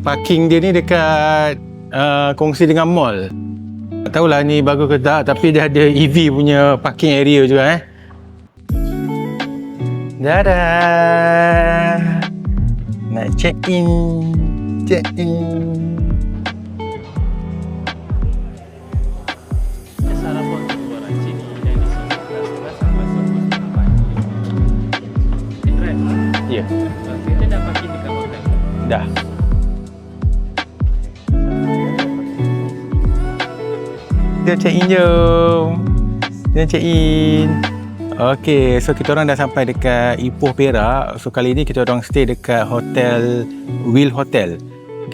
Parking dia ni dekat uh, kongsi dengan mall. Tak tahulah ni bagus ke tak tapi dia ada EV punya parking area juga eh. Dadah. Nak check in. Check in. Ya, Kita dah parking dekat hotel. dah. Kita check in jom. Kita check in. Okey, so kita orang dah sampai dekat Ipoh Perak. So kali ni kita orang stay dekat hotel Will Hotel.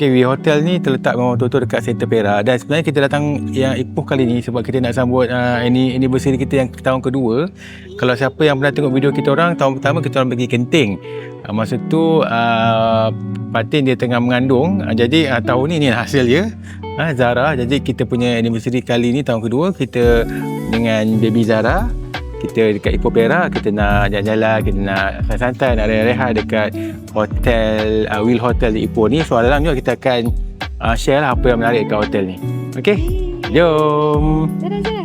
Will Hotel ni terletak memang betul-betul dekat center Perak dan sebenarnya kita datang yang Ipoh kali ni sebab kita nak sambut uh, ini anniversary kita yang tahun kedua. Kalau siapa yang pernah tengok video kita orang, tahun pertama kita orang pergi Genting. Uh, masa tu uh, Fatin dia tengah mengandung. Uh, jadi uh, tahun ni ni hasil dia. Ha, Zara. Jadi kita punya anniversary kali ni tahun kedua kita dengan baby Zara. Kita dekat Ipoh Perak, kita nak jalan-jalan, kita nak santai-santai, nak rehat-rehat dekat hotel, uh, Will Hotel di Ipoh ni. So dalam juga kita akan uh, share lah apa yang menarik dekat hotel ni. Okay? Jom! Zara,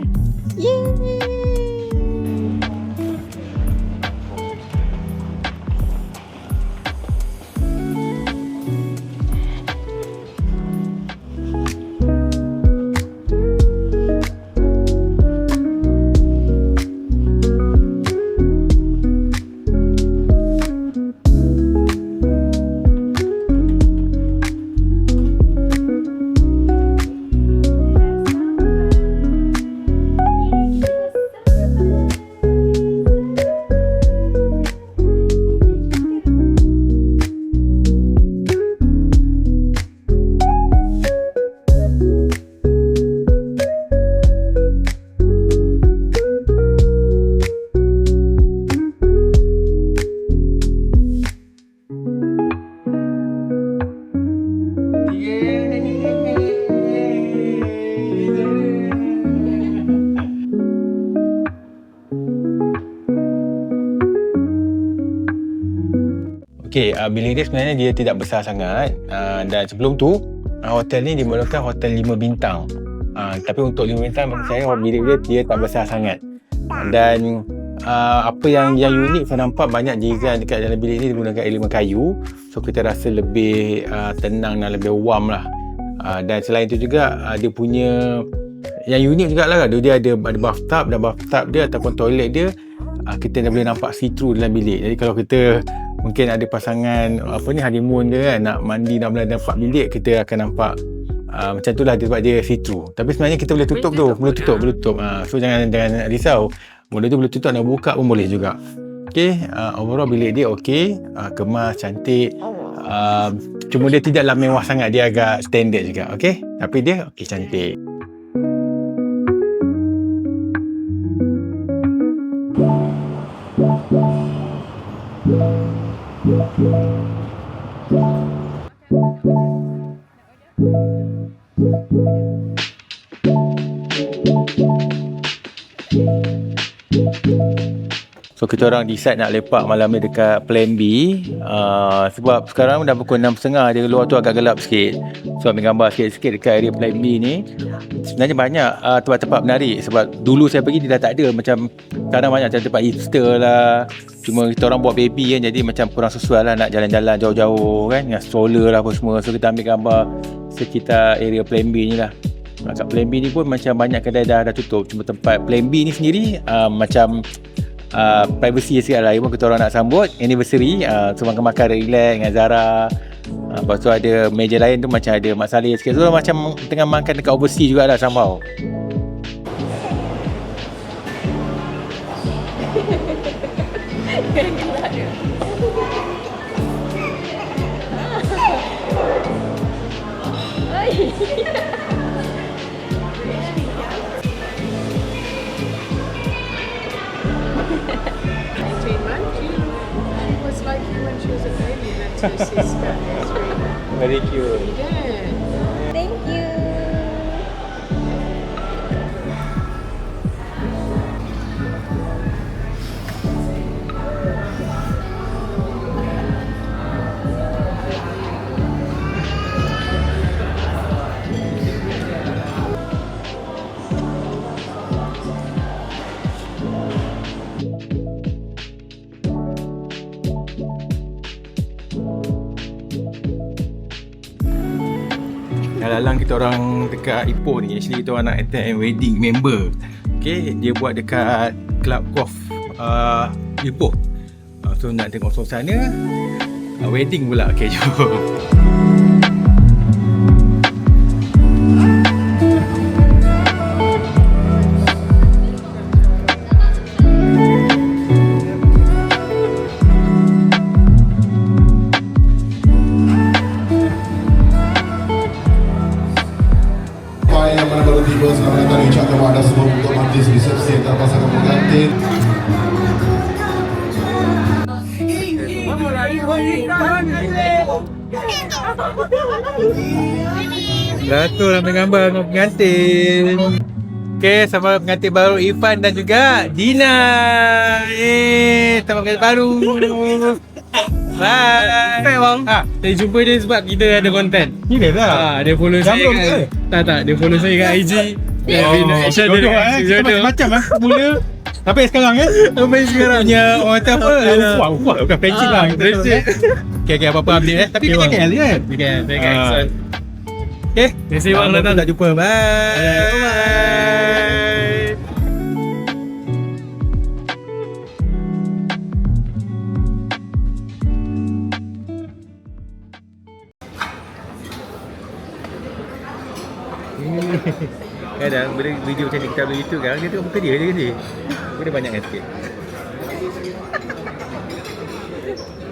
Okey, uh, bilik dia sebenarnya dia tidak besar sangat uh, dan sebelum tu uh, hotel ni dimulakan hotel 5 bintang. Uh, tapi untuk 5 bintang menurut saya bilik dia dia tak besar sangat. Dan uh, apa yang yang unik saya nampak banyak design dekat dalam bilik ni menggunakan elemen kayu. So kita rasa lebih uh, tenang dan lebih warm lah. Uh, dan selain itu juga uh, dia punya yang unik juga lah dia ada ada bathtub dan bathtub dia ataupun toilet dia uh, kita dah boleh nampak see through dalam bilik. Jadi kalau kita mungkin ada pasangan apa ni honeymoon dia kan nak mandi nak boleh nampak bilik kita akan nampak uh, macam tu lah dia sebab dia see through. Tapi sebenarnya kita boleh tutup tu, boleh tutup, boleh tutup. Uh, so jangan jangan risau. Benda tu boleh tutup nak buka pun boleh juga. Okay, uh, overall bilik dia okey, uh, kemas, cantik. Uh, cuma dia tidaklah mewah sangat, dia agak standard juga. Okay, tapi dia okey cantik. Thank you. So kita orang decide nak lepak malam ni dekat Plan B. Uh, Sebab sekarang dah pukul 6.30 Dia luar tu agak gelap sikit. So ambil gambar sikit-sikit dekat area Plan B ni. Sebenarnya banyak uh, tempat-tempat menarik. Sebab dulu saya pergi dia dah tak ada. Macam sekarang banyak macam tempat hipster lah. Cuma kita orang buat baby kan Jadi macam kurang sesuai lah nak jalan-jalan jauh-jauh kan. Dengan stroller lah apa semua. So kita ambil gambar sekitar area Plan B ni lah. Kat Plan B ni pun macam banyak kedai dah, dah tutup. Cuma tempat Plan B ni sendiri uh, Macam uh, privacy sikit lah. Cuma kita orang nak sambut anniversary uh, So makan-makan relax dengan Zara. Uh, Lepas tu ada meja lain tu macam ada Mak Saleh sikit. So macam tengah makan dekat overseas jugalah somehow Very cute Lalang kita orang dekat Ipoh ni. Actually kita orang nak attend wedding member. Okay Dia buat dekat Club Golf uh, Ipoh. Uh, So nak tengok suasana. Uh, Wedding pula. Okay jom tiba selamat datang diucapkan kepada semua untuk majlis resepsi antara pasangan pengantin. Satu ambil gambar dengan pengantin. Okay, sama pengantin baru Irfan dan juga Dina. Eh, sama pengantin baru Bye. Baik bang ha, Saya jumpa dia sebab kita ada konten Ni dia lah Ah, dia follow saya Gambar kat ke? Tak tak, dia follow saya kat IG Oh, jodoh eh? Kita macam-macam lah Mula Sampai sekarang eh? Sampai sekarang. Punya orang kata apa. Wah, wah, bukan Ah, lah friendship. Okay, okay, apa-apa update eh? Tapi kita bang. KL kan? Okay, saya kat Ah. Exxon Okay. Terima kasih bang datang. Tak jumpa. Bye. Bye. Kadang bila video macam ni kita upload YouTube kan Dia tengok muka dia je kan dia? Muka dia banyak kan sikit.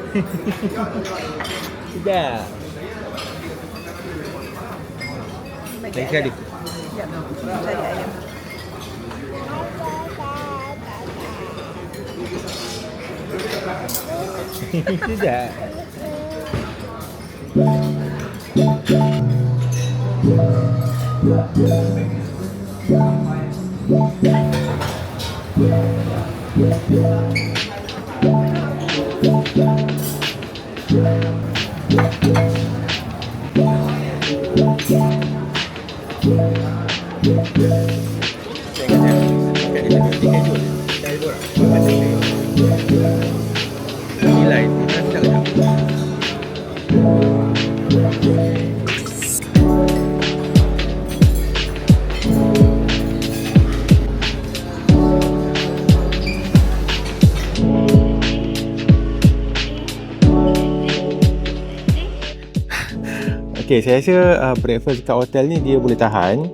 Sekejap. Lagi sekali Sekejap Yeah. Okay, saya rasa uh, breakfast kat hotel ni dia boleh tahan.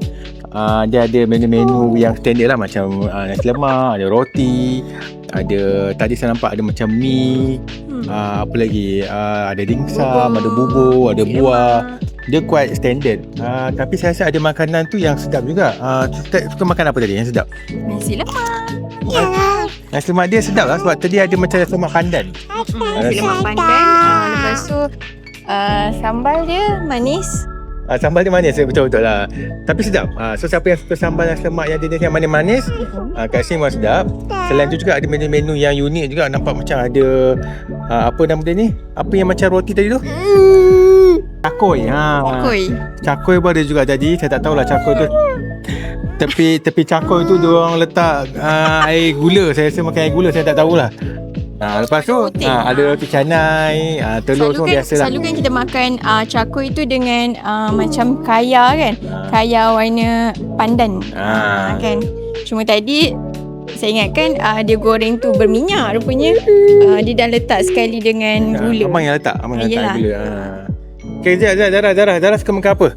Uh, dia ada menu-menu yang standard lah macam uh, nasi lemak, ada roti, ada tadi saya nampak ada macam mi, uh, apa lagi, uh, ada dimsum, ada bubur, ada buah. Dia quite standard. Uh, tapi saya rasa ada makanan tu yang sedap juga. Uh, suka, suka makan apa tadi yang sedap? Nasi lemak. Nasi lemak dia sedap lah sebab tadi ada macam nasi lemak pandan. Nasi lemak pandan. Uh, lepas tu uh, sambal dia manis. Uh, sambal dia manis betul-betul lah. Tapi sedap. Uh, so siapa yang suka sambal nasi lemak yang jenis yang manis-manis, uh, kat sini memang sedap. Selain tu juga ada menu-menu yang unik juga nampak macam ada uh, apa nama dia ni? Apa yang macam roti tadi tu? Cakoi. Ha. Koi. Cakoi pun ada juga jadi. Saya tak tahulah cakoi tu. Tepi tepi cakoi tu dia orang letak uh, air gula. Saya rasa makan air gula saya tak tahulah. Ha, lepas tu ha, ada roti canai, ha, telur Selalu semua kan, biasa lah. selalu kan kita makan uh, cakoi tu dengan uh, macam kaya kan. Ah. Kaya warna pandan. Ah. Ah, kan. Cuma tadi saya ingatkan uh, dia goreng tu berminyak rupanya. Uh, dia dah letak sekali dengan Ha, gula. Abang yang letak, abang yang letak gula. Ha. Okay, Zara, Zara, Zara, Zara, Zara suka makan apa?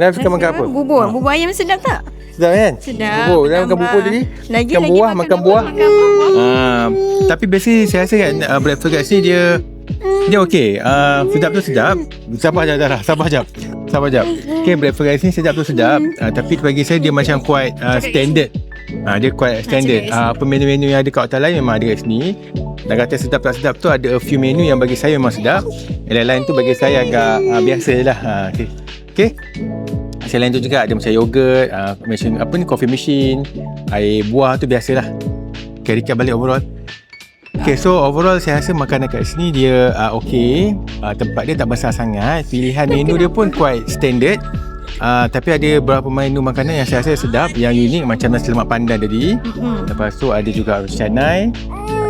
Zara suka makan apa? Bubur. Ha. Bubur ayam sedap tak? Sedap kan? Sedap. Bubur, Zara makan bubur tadi? Lagi Makan lagi buah, makan apa? buah. Makan buah. Uh, tapi biasa saya rasa kan uh, breakfast kat sini dia dia okey. Uh, sedap tu sedap. Sabar jap Zara, sabar jap. Sabar jap. Okay, breakfast kat sini sedap tu sedap. Uh, tapi bagi saya dia macam quite uh, standard. Uh, dia quite standard. kat Uh, apa menu-menu yang ada kat hotel lain memang ada kat sini. Dan kata sedap tak sedap tu ada a few menu yang bagi saya memang sedap. Yang lain-lain tu bagi saya agak uh, biasa je lah. Uh, okay. okay. Selain tu juga ada macam yogurt, uh, machine, apa ni coffee machine, air buah tu biasalah. Okay, recap balik overall. Okay, so overall saya rasa makanan kat sini dia uh, okay. Uh, tempat dia tak besar sangat. Pilihan menu dia pun quite standard. Uh, tapi ada beberapa menu makanan yang saya rasa sedap, yang unik macam nasi lemak pandan tadi. Hmm. Lepas tu ada juga roti canai.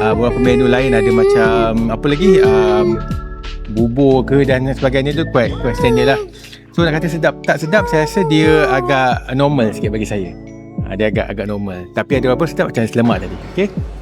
Uh, beberapa menu lain ada macam apa lagi? Um, bubur ke dan sebagainya tu quite, quite standard lah. So nak kata sedap tak sedap saya rasa dia agak normal sikit bagi saya. Ha, dia agak agak normal. Tapi ada apa sedap macam lemak tadi. Okey.